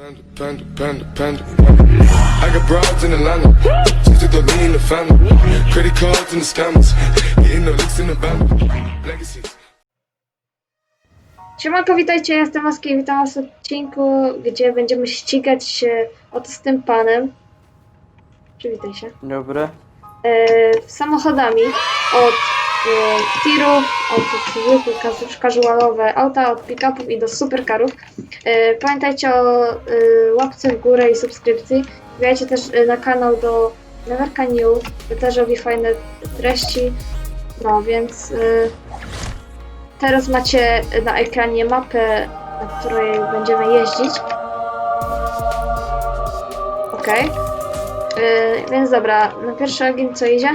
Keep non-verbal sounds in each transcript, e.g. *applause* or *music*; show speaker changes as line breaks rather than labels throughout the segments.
Panda, panda, panda, panda. I got broads in Atlanta. Just took the lean in the family. Credit cards and the scammers. Hitting the licks in the van. Legacies.
Siemanko, witajcie, ja jestem Maski i witam was w odcinku, gdzie będziemy ścigać się oto z tym panem. Przywitaj się.
Dobry.
E, samochodami od tirów, od zwykłych casualowe auta, od pick-upów i do supercarów. E, pamiętajcie o e, łapce w górę i subskrypcji. Wbijajcie też e, na kanał do Neverka New, też robi fajne treści. No więc e, teraz macie na ekranie mapę, na której będziemy jeździć. Yy, więc dobra, na pierwszy ogień co idzie?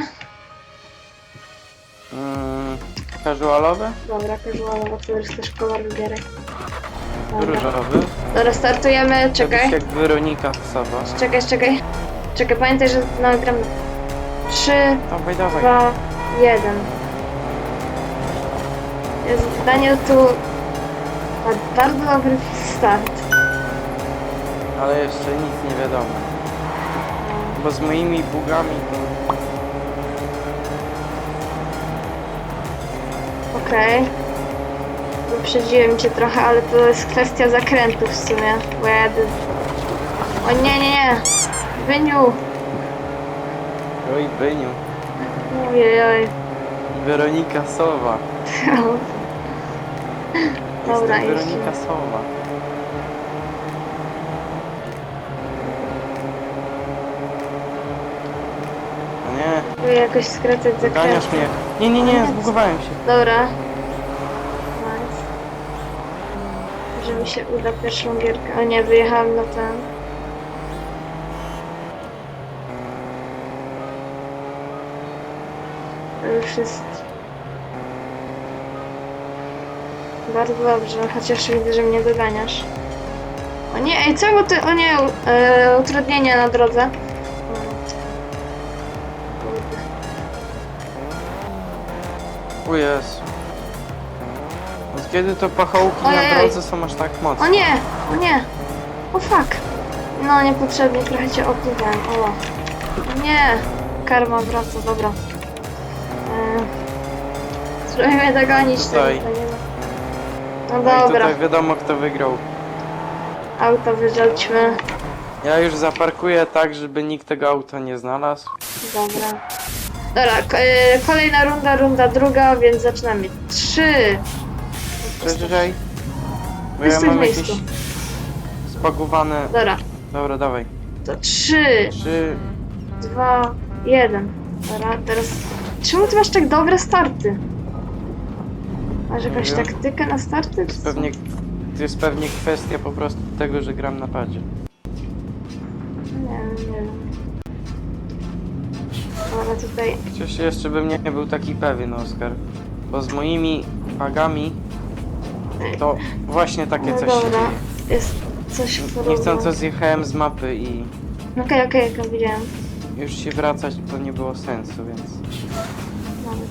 Mm, casualowy?
Dobra, casualowa, to jest też kolor. Dobra.
Różowy?
Dobra, startujemy, czekaj.
Jakiś jak Weronika Sowa.
Czekaj, czekaj. Czekaj, pamiętaj, że nagram 3,
Dawaj, dawaj.
2, 1. Jest Daniel tu ma bardzo dobry start.
Ale jeszcze nic nie wiadomo. Bo z moimi bugami to...
Okej. Wyprzedziłem cię trochę, ale to jest kwestia zakrętów w sumie, bo ja jadę... O nie, nie, nie! Wyniu!
Oj, Byniu.
Ojej,
Weronika Sowa. *laughs*
Dobra,
Jestem. Weronika Sowa. Nie,
Próbuję jakoś skracać zakręty.
ganiasz mnie. Nie, nie, nie, zbugowałem się.
Dobra. Może mi się uda pierwszą gierkę. O nie, wyjechałam na ten. Już jest... Bardzo dobrze, chociaż widzę, że mnie doganiasz. O nie, ej, czemu ty... O nie, e, utrudnienia na drodze.
O Jezu. Kiedy to pachołki na
Ojej.
drodze są aż tak mocne?
O nie! O nie! O fuck! No niepotrzebnie trochę cię opływałem. O! Nie! Karma wraca, dobra. Eee, spróbujmy dogonić
Tutaj.
tego, to nie ma. No
No i
dobra,
tutaj wiadomo kto wygrał.
auto wyrzućmy.
Ja już zaparkuję tak, żeby nikt tego auta nie znalazł.
Dobra. Dobra, e, kolejna runda, runda druga, więc zaczynamy. Trzy!
Przeżyj. Bo ja
w
mam
miejscu.
jakieś spagowane...
Dobra,
Dobra, dawaj.
to trzy,
Trzy...
dwa, jeden. Dobra, teraz... Czemu ty masz tak dobre starty? Masz
Nie
jakąś
wiem.
taktykę na starty? czy co?
Pewnie... To jest pewnie kwestia po prostu tego, że gram na padzie.
Nie wiem, nie wiem. Ale tutaj...
Chociaż jeszcze bym nie był taki pewien, Oskar. Bo z moimi pagami to właśnie takie
No
coś się
dobra,
dzieje.
jest coś w
Niechcąco zjechałem z mapy i
Okej, okej, jak widziałem.
już się wracać to nie było sensu, więc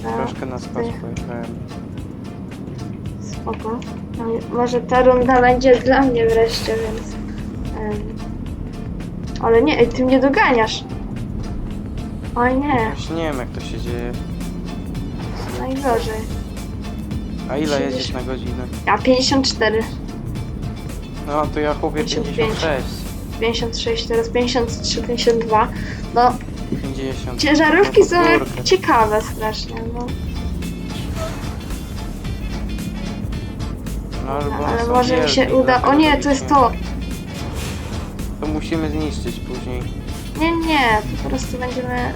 Dobra,
troszkę na spać pojechałem.
spoko. No, może ta runda będzie dla mnie wreszcie, więc... em, Ale nie, ej, ty mnie doganiasz. Oj nie,
Właśnie nie wiem jak to się dzieje.
najgorzej.
A ile jedziesz na godzinę?
Ja 54,
No to ja chłopię
55.
56.
56, teraz 53, 52. No,
50.
ciężarówki
No,
są jak ciekawe strasznie, no.
No, albo
Ale
są
może mi się
wielkie,
uda... O
dlatego
nie, to jest to!
To musimy zniszczyć później.
Nie, nie, po prostu będziemy...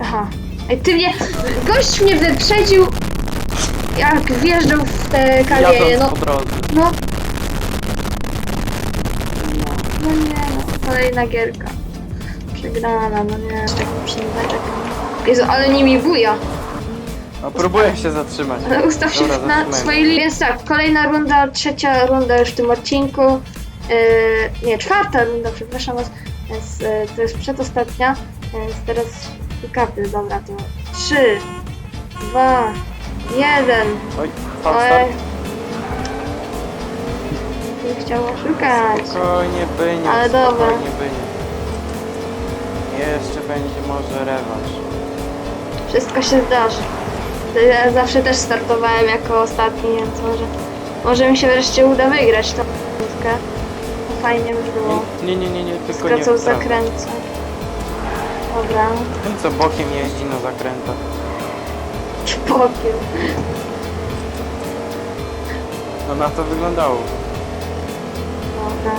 Aha. Ej, ty mnie... Gość mnie wyprzedził, jak wjeżdżał w te kamienie,
Jadąc
no.
po drodze.
No. No nie, no. Kolejna gierka. Przegrana, no nie. Jeszcze taki przynęteczek. Jezu, ale nimi buja.
No próbuję się zatrzymać.
Ale ustaw się
Dobra,
na
zatrzymajmy.
swojej linii. Więc tak, kolejna runda, trzecia runda już w tym odcinku. Yy, nie, czwarta runda, przepraszam was. Więc yy, to jest przedostatnia. Więc teraz pick-upy, dobra, to trzy, dwa, jeden.
Oj,
Oj.
falstart.
bym chciał oszukać.
Spokojnie,
Ale dobra.
spokojnie. Jeszcze będzie może rewanż.
Wszystko się zdarzy. Ja zawsze też startowałem jako ostatni, więc może, może mi się wreszcie uda wygrać tą minutkę. To fajnie by było.
Nie, nie, nie, nie, tylko nie
Skracał
w prawo.
zakręcę. Dobra,
Ten co bokiem jeździ na zakrętach.
Bokiem.
No na to wyglądało.
Dobra.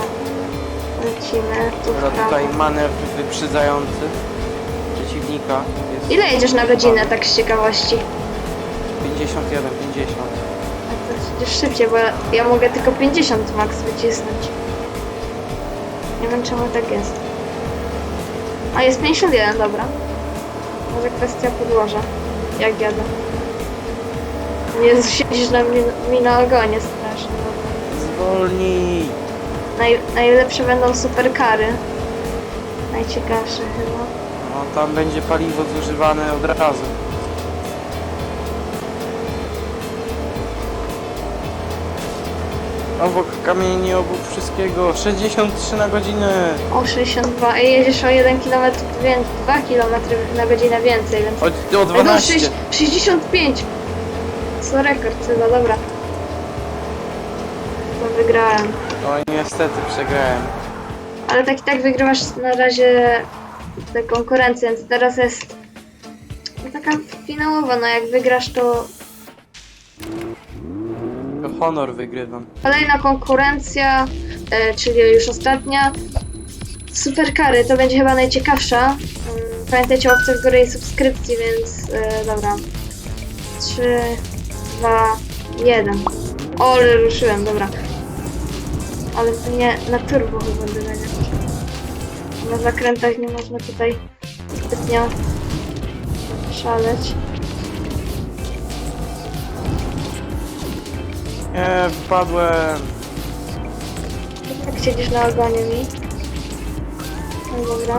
Lecimy tu w
Dobra,
prawo.
tutaj manewr wyprzedzający przeciwnika jest
Ile jedziesz na godzinę, tak z ciekawości?
51, 50.
A to przecież szybciej, bo ja- ja mogę tylko 50 max wycisnąć. Nie wiem czemu tak jest. A jest 51, dobra. Może kwestia podłoża. Jak jadę. Jezu, siedzisz na mnie, mi na ogonie strasznie.
Zwolnij!
Naj, najlepsze będą superkary. Najciekawsze chyba.
No tam będzie paliwo zużywane od razu. Obok kamieni, obok wszystkiego. 63 na godzinę.
O 62, Ej, jedziesz o 1 km więcej, 2 km na godzinę więcej, więc...
O, o
no,
12.
sześć- 65! Co rekord chyba, dobra. To wygrałem.
No niestety przegrałem.
Ale tak i tak wygrywasz na razie tę konkurencję, więc teraz jest taka finałowa, no jak wygrasz To
honor wygrywam.
kolejna konkurencja, e, czyli już ostatnia. Superkary, to będzie chyba najciekawsza. Mm, Pamiętajcie o opcjach w górę i subskrypcji, więc e, dobra. 3, 2, 1. O, ale ruszyłem, dobra. Ale to nie na turbo chyba jechać. Na zakrętach nie można tutaj zbytnio szaleć.
Nie, wpadłem.
Jak siedzisz na ogonie mi? No dobra.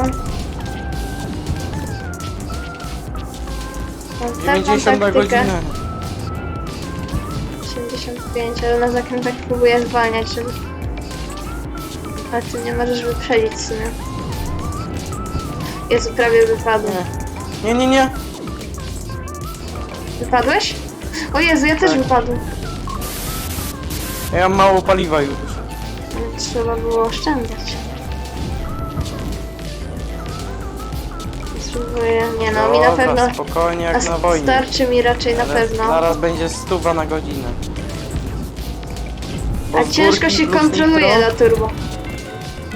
Mam taką
90 na
taktykę.
godzinę.
85, ale na zakrętach próbuję zwalniać, żeby... Ale ty nie możesz wyprzedzić w sumie. Jezu, prawie wypadłem.
Nie, nie, nie.
Wypadłeś? O Jezu, ja też
Tak.
wypadłem.
Ja mam mało paliwa już.
Trzeba było oszczędzać. Spróbuję. Nie no, mi na
Dobra,
pewno...
spokojnie jak
A
na wojnie.
starczy mi raczej na
Ale
pewno.
Zaraz będzie stuwa na godzinę. Bo
A
z
ciężko
górki
się
plus
kontroluje
nitro,
na turbo.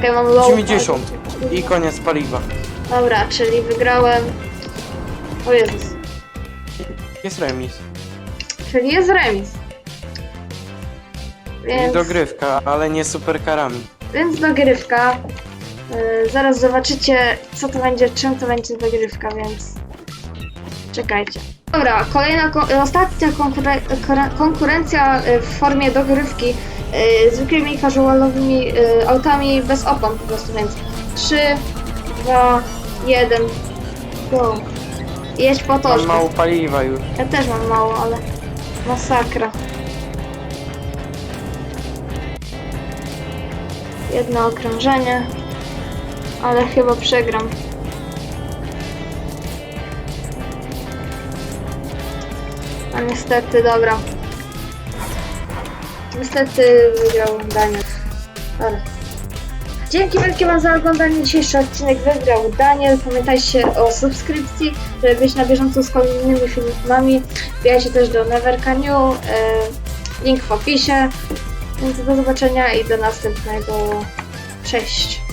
Ja mam low.
90 i koniec paliwa.
Dobra, czyli wygrałem. O Jezus.
Jest remis.
Czyli jest remis.
I
Więc,
dogrywka, ale nie superkarami.
więc dogrywka. Yy, zaraz zobaczycie, co to będzie, czym to będzie dogrywka, więc czekajcie. Dobra, kolejna, ko- ostatnia konkure- kore- konkurencja y, w formie dogrywki y, zwykłymi casualowymi y, autami bez opon po prostu, więc 3, 2, 1, go. Jedź po
Mam
tożku.
mało paliwa już.
Ja też mam mało, ale masakra. Jedno okrążenie, ale chyba przegram. A niestety, dobra. Niestety wygrał Daniel. Dobra. Dzięki wielkie Wam za oglądanie. Dzisiejszy odcinek wygrał Daniel. Pamiętajcie o subskrypcji, żeby być na bieżąco z kolejnymi filmami. Wbijajcie też do Neverka New. E, link w opisie. Więc do zobaczenia i do następnego. Cześć.